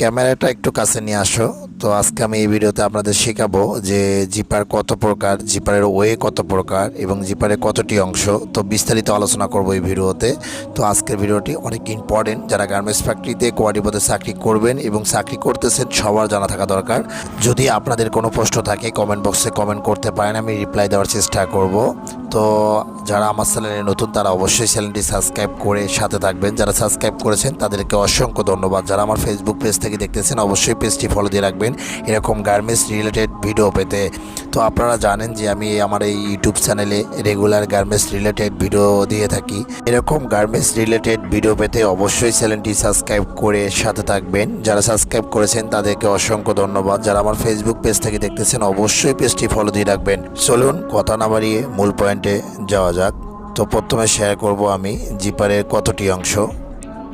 ক্যামেরাটা একটু কাছে নিয়ে আসো। তো আজকে আমি এই ভিডিওতে আপনাদের শেখাবো যে জিপার কত প্রকার, জিপারের ওয়ে কত প্রকার এবং জিপারের কতটি অংশ। তো বিস্তারিত আলোচনা করব এই ভিডিওতে। তো আজকের ভিডিওটি অনেক ইম্পর্টেন্ট যারা গার্মেন্টস ফ্যাক্টরিতে কোয়ারি চাকরি করবেন এবং চাকরি করতেছেন, সবার জানা থাকা দরকার। যদি আপনাদের কোনো প্রশ্ন থাকে কমেন্ট বক্সে কমেন্ট করতে পারেন, আমি রিপ্লাই দেওয়ার চেষ্টা করব। তো যারা আমার চ্যানেলে নতুন, তারা অবশ্যই চ্যানেলটি সাবস্ক্রাইব করে সাথে থাকবেন। যারা সাবস্ক্রাইব করেছেন, তাদেরকে অসংখ্য ধন্যবাদ। যারা আমার ফেসবুক পেজ থেকে দেখতেছেন, অবশ্যই পেজটি ফলো দিয়ে রাখবেন। এরকম গার্মেন্টস রিলেটেড ভিডিও পেতে। তো আপনারা জানেন যে আমি আমার এই ইউটিউব চ্যানেলে রেগুলার গার্মেন্টস রিলেটেড ভিডিও দিয়ে থাকি। এরকম গার্মেন্টস রিলেটেড ভিডিও পেতে অবশ্যই চ্যানেলটি সাবস্ক্রাইব করে সাথে থাকবেন। যারা সাবস্ক্রাইব করেছেন তাদেরকে অসংখ্য ধন্যবাদ। যারা আমার ফেসবুক পেজ থেকে দেখতেছেন, অবশ্যই পেজটি ফলো দিয়ে রাখবেন। চলুন কথা না বাড়িয়ে মূল পয়েন্টে যাওয়া যাক। তো প্রথমে শেয়ার করব আমি জিপারের কতটি অংশ।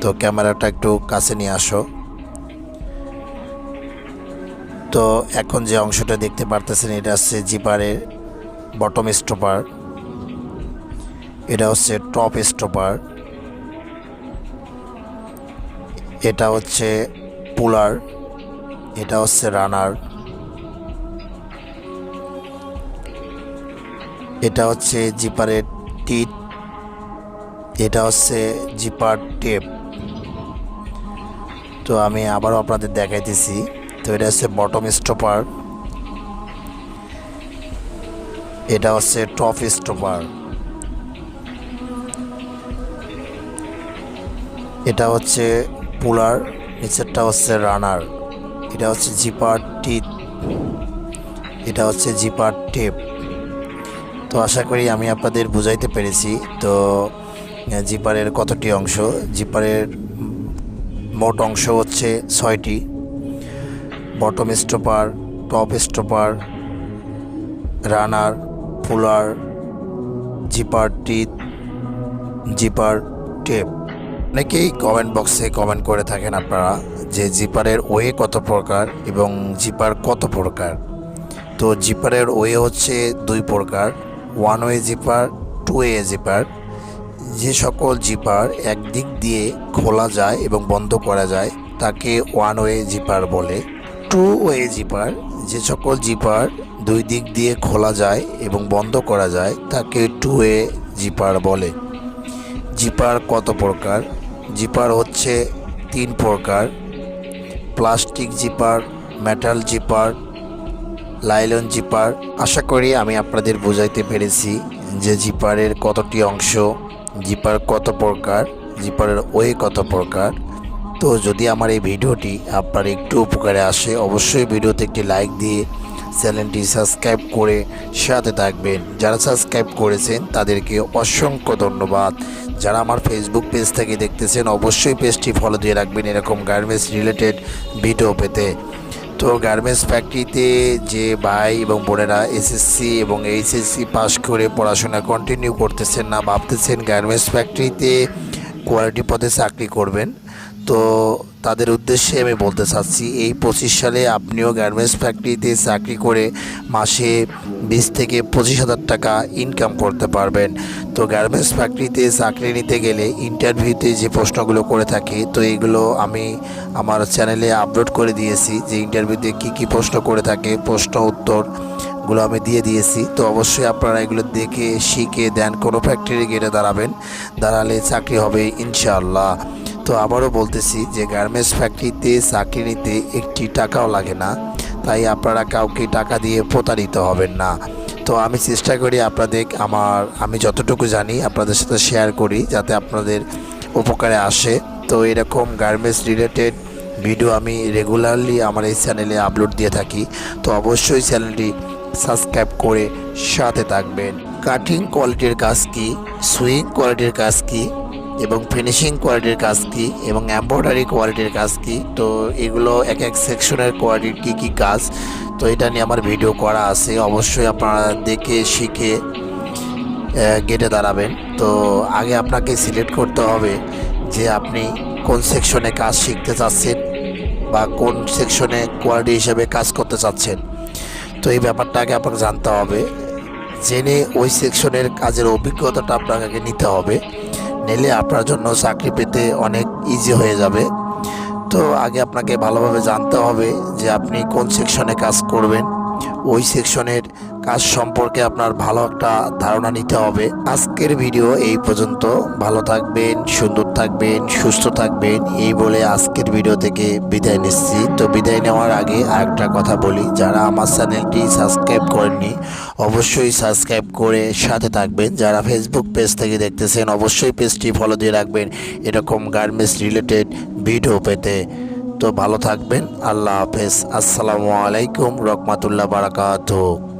তো ক্যামেরাটা একটু কাছে নিয়ে আসো। তো এখন যে অংশটা দেখতে পারতেছেন, এটা হচ্ছে জিপারের বটম স্টপার এটা হচ্ছে টপ স্টপার এটা হচ্ছে পুলার এটা হচ্ছে রানার এটা হচ্ছে জিপারের টিট এটা হচ্ছে জিপার টেপ তো আমি আবারও আপনাদের দেখাইতেছি। তো এটা হচ্ছে বটম স্টপার। এটা হচ্ছে টপ স্টপার। এটা হচ্ছে পুলার, নিচেরটা হচ্ছে রানার। এটা হচ্ছে জিপার টিট এটা হচ্ছে জিপার টেপ। তো আশা করি আমি আপনাদের বুঝাইতে পেরেছি। তো জিপারের কতটি অংশ? জিপারের মোট অংশ হচ্ছে ছয়টি। Bottom stopper top stopper runner puller zipper teeth zipper tape অনেকেই কমেন্ট বক্সে কমেন্ট করে থাকেন আপনারা যে জিপারের ওয়ে কত প্রকার এবং জিপার কত প্রকার। তো জিপারের ওয়ে হচ্ছে দুই প্রকার one way zipper two way zipper যে সকল জিপার একদিক দিয়ে খোলা যায় এবং বন্ধ করা যায়, তাকে ওয়ান ওয়ে জিপার বলে। টু ওয়ে জিপার যে সকল জিপার দুই দিক দিয়ে খোলা যায় এবং বন্ধ করা যায়, তাকে টু ওয়ে জিপার বলে। জিপার কত প্রকার? জিপার হচ্ছে তিন প্রকার। Plastic zipper metal zipper nylon zipper আশা করি আমি আপনাদের বোঝাইতে পেরেছি যে জিপারের কতটি অংশ জিপার কত প্রকার জিপারের ওয়ে কত প্রকার। তো যদি আমার এই ভিডিওটি আপনার একটু উপকারে আসে, অবশ্যই ভিডিওতে একটি লাইক দিয়ে চ্যানেলটি সাবস্ক্রাইব করে সাথে থাকবেন। যারা সাবস্ক্রাইব করেছেন, তাদেরকে অসংখ্য ধন্যবাদ। যারা আমার ফেসবুক পেজ থেকে দেখতেছেন, অবশ্যই পেজটি ফলো দিয়ে রাখবেন এরকম গার্মেন্টস রিলেটেড ভিডিও পেতে। তো গার্মেন্টস ফ্যাক্টরিতে যে ভাই এবং বোনেরা এসএসসি এবং এইচএসসি পাস করে পড়াশোনা কন্টিনিউ করতেছেন না, ভাবতেছেন গার্মেন্টস ফ্যাক্টরিতে কোয়ালিটি পদে চাকরি করবেন। তো তাদের উদ্দেশ্যে আমি বলতে চাচ্ছি, এই পঁচিশ সালে আপনিও গার্মেন্টস ফ্যাক্টরিতে চাকরি করে মাসে বিশ থেকে পঁচিশ হাজার টাকা ইনকাম করতে পারবেন। তো গার্মেন্টস ফ্যাক্টরিতে চাকরি নিতে গেলে ইন্টারভিউতে যে প্রশ্নগুলো করে থাকে, তো এইগুলো আমি আমার চ্যানেলে আপলোড করে দিয়েছি যে ইন্টারভিউতে কী কী প্রশ্ন করে থাকে, প্রশ্ন উত্তরগুলো আমি দিয়ে দিয়েছি। তো অবশ্যই আপনারা এগুলো দেখে, শিখে দেন কোনো ফ্যাক্টরি গেটে দাঁড়াবেন, দাঁড়ালে চাকরি হবে ইনশাআল্লাহ। তো আবারও বলতেছি যে গার্মেন্টস ফ্যাক্টরিতে চাকরি নিতে একটি টাকাও লাগে না, তাই আপনারা কাউকে টাকা দিয়ে প্রতারিত হবেন না। তো আমি চেষ্টা করি আপনাদের আমার, আমি যতটুকু জানি আপনাদের সাথে শেয়ার করি যাতে আপনাদের উপকারে আসে। তো এরকম গার্মেন্টস রিলেটেড ভিডিও আমি রেগুলারলি আমার এই চ্যানেলে আপলোড দিয়ে থাকি। তো অবশ্যই চ্যানেলটি সাবস্ক্রাইব করে সাথে থাকবেন। কাটিং কোয়ালিটির কাজ কি? সুইং কোয়ালিটির কাজ কি? এবং ফিনিশিং কোয়ালিটির কাজ কি, এবং এমব্রয়ডারি কোয়ালিটির কাজ কি? তো এগুলো এক এক সেকশনের কোয়ালিটির কী কী কাজ? তো এটা নিয়ে আমার ভিডিও করা আছে, অবশ্যই আপনারা দেখে, শিখে গেটে দাঁড়াবেন। তো আগে আপনাকে সিলেক্ট করতে হবে যে আপনি কোন সেকশনে কাজ শিখতে চাচ্ছেন বা কোন সেকশনে কোয়ালিটি হিসেবে কাজ করতে চাচ্ছেন। তো এই ব্যাপারটা আগে আপনাকে জানতে হবে। জেনে ওই সেকশনের কাজের অভিজ্ঞতাটা আপনাকে নিতে হবে। নিলে আপনার জন্য চাকরি পেতে অনেক ইজি হয়ে যাবে। তো আগে আপনাকে ভালোভাবে জানতে হবে যে আপনি কোন সেকশনে কাজ করবেন। ওই সেকশনের কাজ সম্পর্কে আপনার ভালো একটা ধারণা নিতে হবে। আজকের ভিডিও এই পর্যন্ত। ভালো থাকবেন, সুন্দর থাকবেন, সুস্থ থাকবেন, এই বলে আজকের ভিডিও থেকে বিদায় নিচ্ছি। তো বিদায় নেওয়ার আগে আরেকটা কথা বলি, যারা আমার চ্যানেলটি সাবস্ক্রাইব করেননি, অবশ্যই সাবস্ক্রাইব করে সাথে থাকবেন। যারা ফেসবুক পেজ থেকে দেখতেছেন, অবশ্যই পেজটি ফলো দিয়ে রাখবেন। এরকম গার্মেন্টস রিলেটেড ভিডিও পেতে। তো ভালো থাকবেন, আল্লাহ হাফেজ। আসসালামু আলাইকুম, রহমতুল্লাহ বারাকাতুহ।